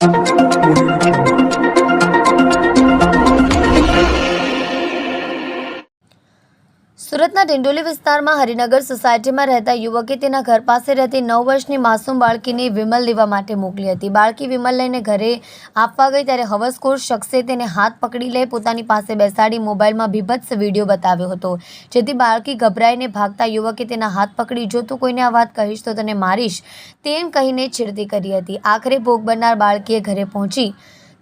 Thank you. સુરતના ડિંડોલી વિસ્તારમાં હરિનગર સોસાયટીમાં રહેતા યુવકે તેના ઘર પાસે રહેતી નવ વર્ષની માસૂમ બાળકીને વિમલ લેવા માટે મોકલી હતી. બાળકી વિમલ લઈને ઘરે આપવા ગઈ ત્યારે હવસખોર શખ્સે તેને હાથ પકડી લઈ પોતાની પાસે બેસાડી મોબાઈલમાં બીભત્સ વીડિયો બતાવ્યો હતો. જેથી બાળકી ગભરાઈને ભાગતા યુવકે તેના હાથ પકડી, જો તું કોઈને આ વાત કહીશ તો તને મારીશ. તેમ કહીને છેડતી કરી હતી. આખરે ભોગ બનનાર બાળકીએ ઘરે પહોંચી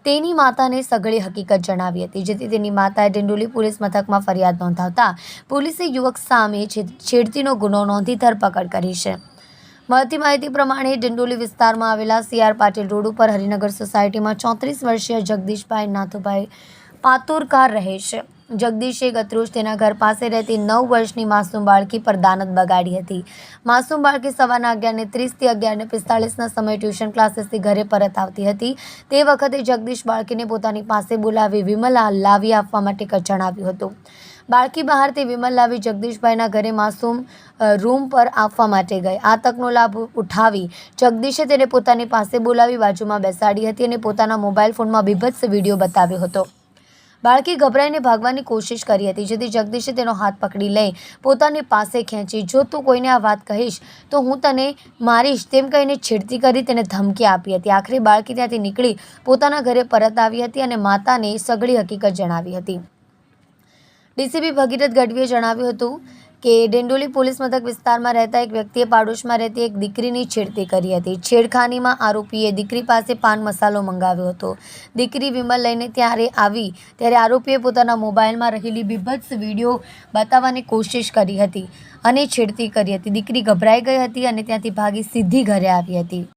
તેની માતાને સઘળી હકીકત જણાવી હતી, જેથી તેની માતાએ ડિંડોલી પોલીસ મથકમાં ફરિયાદ નોંધાવતા પોલીસે યુવક સામે છેડતીનો ગુનો નોંધી ધરપકડ કરી છે. મળતી માહિતી પ્રમાણે ડિંડોલી વિસ્તારમાં આવેલા સીઆર પાટીલ રોડ ઉપર હરિનગર સોસાયટીમાં ચોત્રીસ વર્ષીય જગદીશભાઈ નાથુભાઈ પાતુરકાર રહે છે. જગદીશે ગતરોજ તેના ઘર પાસે રહેતી નવ વર્ષની માસૂમ બાળકી પર દાનત બગાડી હતી. માસૂમ બાળકી સવારના અગિયારને ત્રીસથી અગિયારને પિસ્તાળીસના સમયે ટ્યુશન ક્લાસીસથી ઘરે પરત આવતી હતી. તે વખતે જગદીશ બાળકીને પોતાની પાસે બોલાવી વિમલા લાવી આપવા માટે જણાવ્યું હતું. બાળકી બહારથી વિમલ લાવી જગદીશભાઈના ઘરે માસૂમ રૂમ પર આપવા માટે ગઈ. આ તકનો લાભ ઉઠાવી જગદીશે તેને પોતાની પાસે બોલાવી બાજુમાં બેસાડી હતી અને પોતાના મોબાઈલ ફોનમાં બીભત્સ વીડિયો બતાવ્યો હતો. બાળકી ગભરાઈને ભાગવાની કોશિશ કરી હતી, જેથી જગદીશે તેનો હાથ પકડી લઈ પોતાની પાસે ખેંચી, જો તું કોઈને આ વાત કહીશ, તો હું તને મારીશ. તેમ કહીને છેડતી કરી તેને ધમકી આપી હતી. આખરે બાળકી ત્યાંથી નીકળી પોતાના ઘરે પરત આવી હતી અને માતાને સઘળી હકીકત જણાવી હતી. ડીસીપી ભગીરથ ગઢવીએ જણાવ્યું હતું કે ડેન્ડોલી પોલીસ મથક વિસ્તારમાં રહેતા એક વ્યક્તિએ પાડોશમાં રહેતી એક દીકરીની છેડતી કરી હતી. છેડખાનીમાં આરોપીએ દીકરી પાસે પાન મસાલો મંગાવ્યો હતો. દીકરી વિમલ લઈને ત્યારે આવી, ત્યારે આરોપીએ પોતાના મોબાઈલમાં રહેલી બીભત્સ વીડિયો બતાવવાની કોશિશ કરી હતી અને છેડતી કરી હતી. દીકરી ગભરાઈ ગઈ હતી અને ત્યાંથી ભાગી સીધી ઘરે આવી હતી.